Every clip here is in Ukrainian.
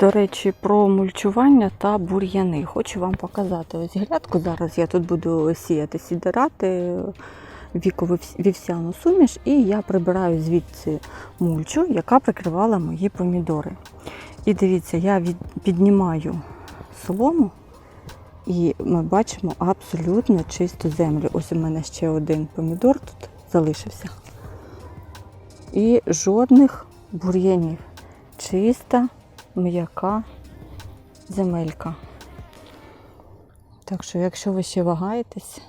До речі, про мульчування та бур'яни. Хочу вам показати ось грядку. Зараз я тут буду сіяти сідирати вікову вівсяну суміш, і я прибираю звідси мульчу, яка прикривала мої помідори. І дивіться, я піднімаю солому, і ми бачимо абсолютно чисту землю. Ось у мене ще один помідор тут залишився. І жодних бур'янів. Чиста, м'яка земелька. Так що, якщо ви ще вагаєтесь,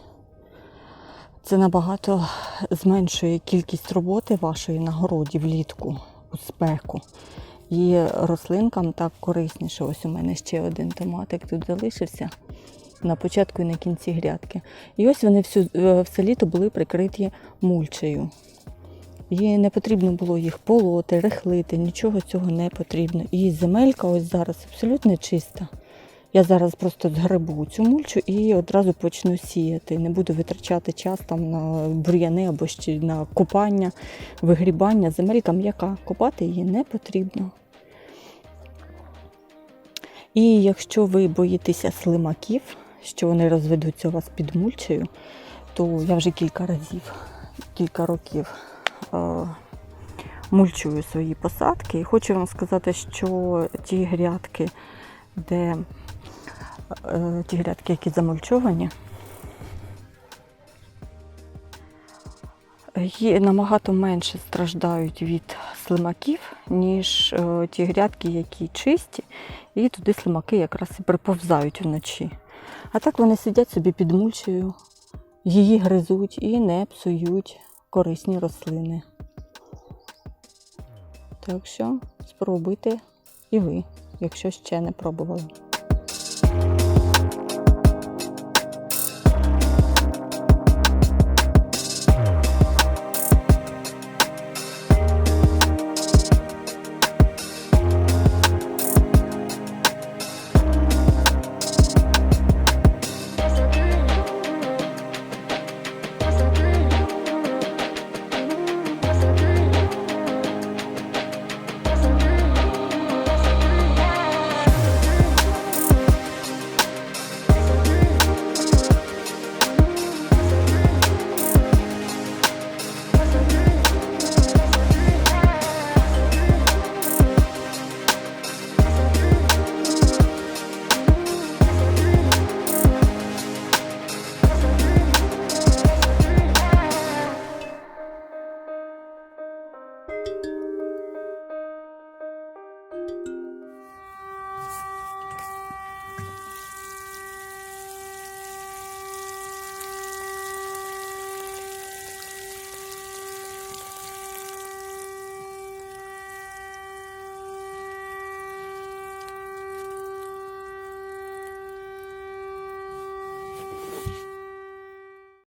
це набагато зменшує кількість роботи вашої на городі влітку у спеку. І рослинкам так корисніше. Ось у мене ще один томатик тут залишився на початку і на кінці грядки. І ось вони всю, е, все літо були прикриті мульчею. І не потрібно було їх полоти, рихлити, нічого цього не потрібно. І земелька ось зараз абсолютно чиста. Я зараз просто згребу цю мульчу і одразу почну сіяти. Не буду витрачати час там на бур'яни або ще на копання, вигрібання. Земелька м'яка, копати її не потрібно. І якщо ви боїтеся слимаків, що вони розведуться у вас під мульчею, то я вже кілька разів, кілька років мульчую свої посадки. І хочу вам сказати, що ті грядки, де е, ті грядки, які замульчовані, є набагато менше страждають від слимаків, ніж е, ті грядки, які чисті, і туди слимаки якраз і приповзають вночі. А так вони сидять собі під мульчею, її гризуть і не псують корисні рослини. Так що спробуйте і ви, якщо ще не пробували.